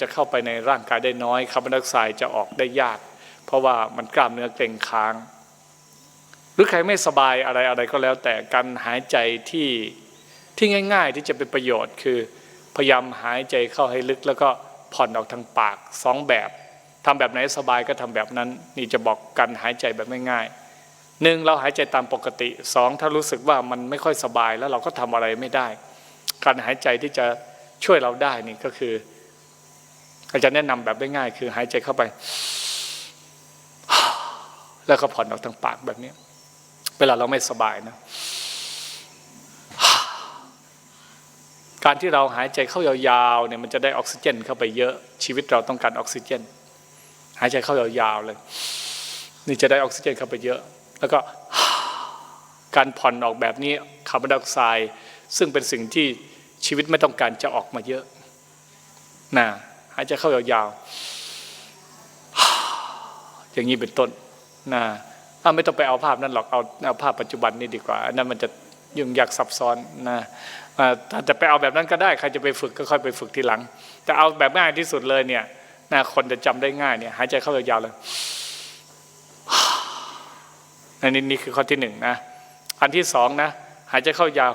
จะเข้าไปในร่างกายได้น้อยคาร์บอนไดออกไซด์จะออกได้ยาก เพราะว่ามันกล้ามเนื้อเกร็งค้าง หรือใครไม่สบายอะไรอะไรก็แล้ว แต่การหายใจที่ที่ง่าย ๆ ที่จะเป็นประโยชน์คือ พยายามหายใจเข้าให้ลึก แล้วก็ผ่อนออกทางปากสองแบบทำแบบไหนสบายก็ทำแบบนั้น นี่จะบอกกันหายใจแบบง่ายๆหนึ่งเราหายใจตามปกติสองถ้ารู้สึกว่ามันไม่ค่อยสบายแล้วเราก็ทำอะไรไม่ได้ การหายใจที่จะช่วยเราได้นี่ก็คือ อาจารย์แนะนำแบบง่ายๆคือหายใจเข้าไป แล้วก็ผ่อนออกทางปากแบบนี้ เวลาเราไม่สบายนะ การที่เราหายใจเข้ายาวๆเนี่ยมันจะได้ออกซิเจน เข้าไปเยอะชีวิตเราต้องการออกซิเจน หายใจเข้ายาวๆเลย นี่จะได้ออกซิเจนเข้าไปเยอะ แล้วก็การผ่อนออกแบบนี้คาร์บอนไดออกไซด์ซึ่งเป็นสิ่งที่ชีวิตไม่ต้องการจะออกมาเยอะนะ หายใจเข้ายาวๆอย่างนี้เป็นต้นนะไม่ต้องไปเอาภาพนั้นหรอกเอาเอาภาพปัจจุบันนี่ดีกว่าอันนั้นมันจะยุ่งยากซับซ้อนนะอ่าถ้าจะไปเอาแบบนั้นก็ได้ใครจะไปฝึกก็ค่อยไปฝึกทีหลัง แต่เอาแบบง่ายที่สุดเลยเนี่ยนะคนจะจำได้ง่ายเนี่ยหายใจเข้ายาวๆเลยอันนี้นี่คือข้อที่หนึ่งนะอันที่สองนะหายใจเข้ายาว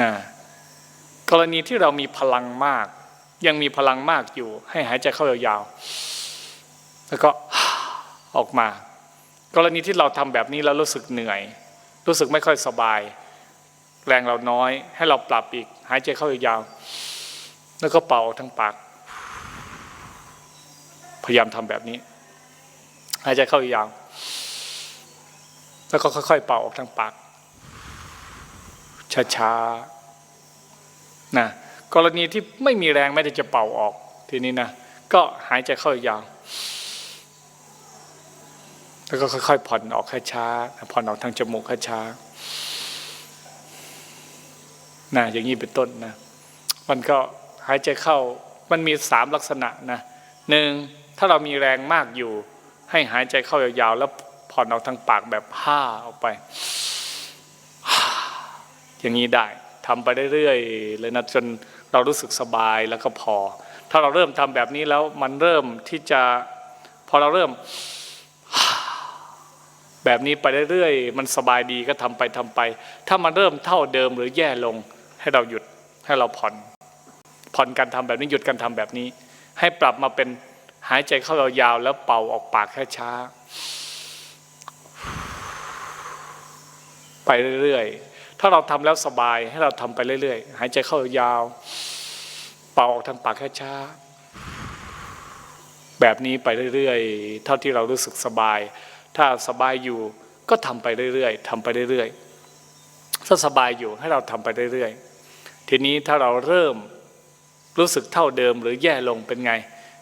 นะ กรณีที่เรามีพลังมาก ยังมีพลังมากอยู่ ให้หายใจเข้ายาวๆแล้วก็ออกมา กรณีที่เราทำแบบนี้แล้วรู้สึกเหนื่อย รู้สึกไม่ค่อยสบาย แรงเราน้อย ให้เราปรับอีก หายใจเข้ายาวๆแล้วก็เป่าทั้งปากพยายามทำแบบนี้ หายใจเข้ายาวแล้วก็ค่อยๆเป่าออกทางปากช้าๆ นะกรณีที่ไม่มีแรงไม่ได้จะเป่าออกทีนี้นะก็หายใจเข้ายาวแล้วก็ค่อยๆผ่อนออกช้าๆผ่อนออกทางจมูกช้าๆนะอย่างนี้เป็นต้นนะมันก็หายใจเข้ามันมีสามลักษณะนะหนึ่งถ้าเรามีแรงมากอยู่ ให้หายใจเข้ายาวๆแล้วผ่อนออกทางปากแบบห้าออกไป อย่างนี้ได้ ทำไปเรื่อยๆเลยนะจนเรารู้สึกสบายแล้วก็พอ ถ้าเราเริ่มทำแบบนี้แล้วมันเริ่มที่จะพอเราเริ่ม แบบนี้ไปเรื่อยๆมันสบายดีก็ทำไปทำไป ถ้ามันเริ่มเท่าเดิมหรือแย่ลง ให้เราหยุดให้เราผ่อน ผ่อนการทำแบบนี้หยุดการทำแบบนี้ ให้ปรับมาเป็นหายใจเข้ายาวๆแล้วเป่าออกปากแค่ช้าไปเรื่อยๆ ถ้าเราทำแล้วสบายให้เราทำไปเรื่อยๆ หายใจเข้ายาว เป่าออกทางปากแค่ช้าแบบนี้ไปเรื่อยๆ เท่าที่เรารู้สึกสบาย ถ้าสบายอยู่ก็ทำไปเรื่อยๆทำไปเรื่อยๆ ถ้าสบายอยู่ให้เราทำไปเรื่อยๆ ทีนี้ถ้าเราเริ่มรู้สึกเท่าเดิมหรือแย่ลงเป็นไง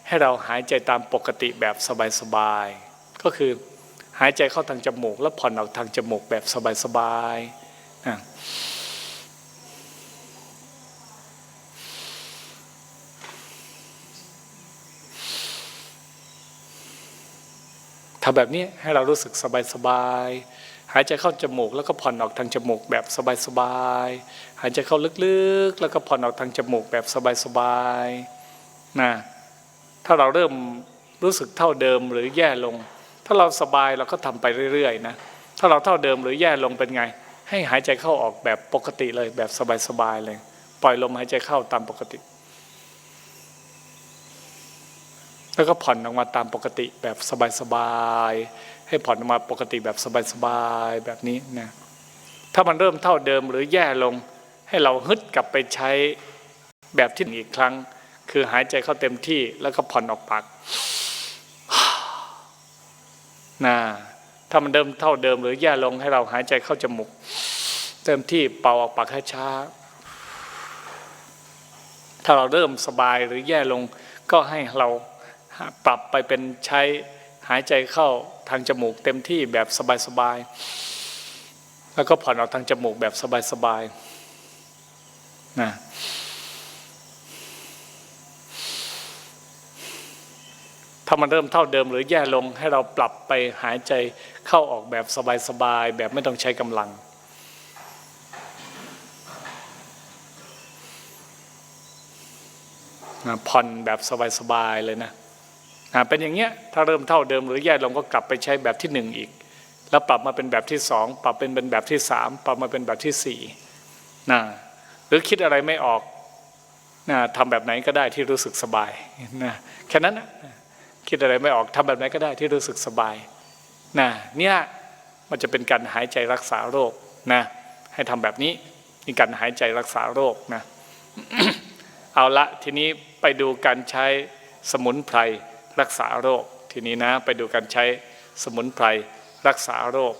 ให้เราหายใจตามปกติแบบสบายๆ ก็คือหายใจเข้าทางจมูก แล้วผ่อนออกทางจมูกแบบสบายๆ ทำแบบนี้ให้เรารู้สึกสบายๆหายใจเข้าจมูกแล้วก็ผ่อนออกทางจมูกแบบสบายๆ หายใจเข้าลึกๆ แล้วก็ผ่อนออกทางจมูกแบบสบายๆ นะ ถ้าเราเริ่มรู้สึกเท่าเดิมหรือแย่ลง ถ้าเราสบายเราก็ทำไปเรื่อยๆ นะ ถ้าเราเท่าเดิมหรือแย่ลงเป็นไง ให้หายใจเข้าออกแบบปกติเลย แบบสบายๆเลย ปล่อยลมหายใจเข้าตามปกติ แล้วก็ผ่อนออกมาตามปกติแบบสบายๆให้ผ่อนออกมาปกติแบบสบายๆแบบนี้นะถ้ามันเริ่มเท่าเดิมหรือแย่ลง ให้เราฮึดกลับไปใช้แบบที่หนึ่งอีกครั้ง คือหายใจเข้าเต็มที่แล้วก็ผ่อนออกปากนะ ถ้ามันเดิมเท่าเดิมหรือแย่ลงให้เราหายใจเข้าจมูกเต็มที่เป่าออกปากให้ช้า ถ้าเราเริ่มสบายหรือแย่ลงก็ให้เราปรับไปเป็นใช้หายใจเข้าทางจมูกเต็มที่แบบสบายๆแล้วก็ผ่อนออกทางจมูกแบบสบายๆนะ ถ้ามันเริ่มเท่าเดิมหรือแย่ลงให้เราปรับไปหายใจเข้าออกแบบสบายๆแบบไม่ต้องใช้กำลังนะผ่อนแบบสบายๆเลยนะนะเป็นอย่างเงี้ยถ้าเริ่มเท่าเดิมหรือแย่ลงก็กลับไปใช้แบบที่หนึ่งอีก แล้วปรับมาเป็นแบบที่สองปรับเป็นเป็นแบบที่สามปรับมาเป็นแบบที่สี่นะหรือคิดอะไรไม่ออกนะทำแบบไหนก็ได้ที่รู้สึกสบายนะแค่นั้นนะ คิดอะไรไม่ออกทำแบบไหนก็ได้ที่รู้สึกสบายนะเนี่ยมันจะเป็นการหายใจรักษาโรคนะให้ทำแบบนี้นี่การหายใจรักษาโรคนะเอาละทีนี้ไปดูการใช้สมุนไพรรักษาโรค ทีนี้นะไปดูการใช้สมุนไพรรักษาโรค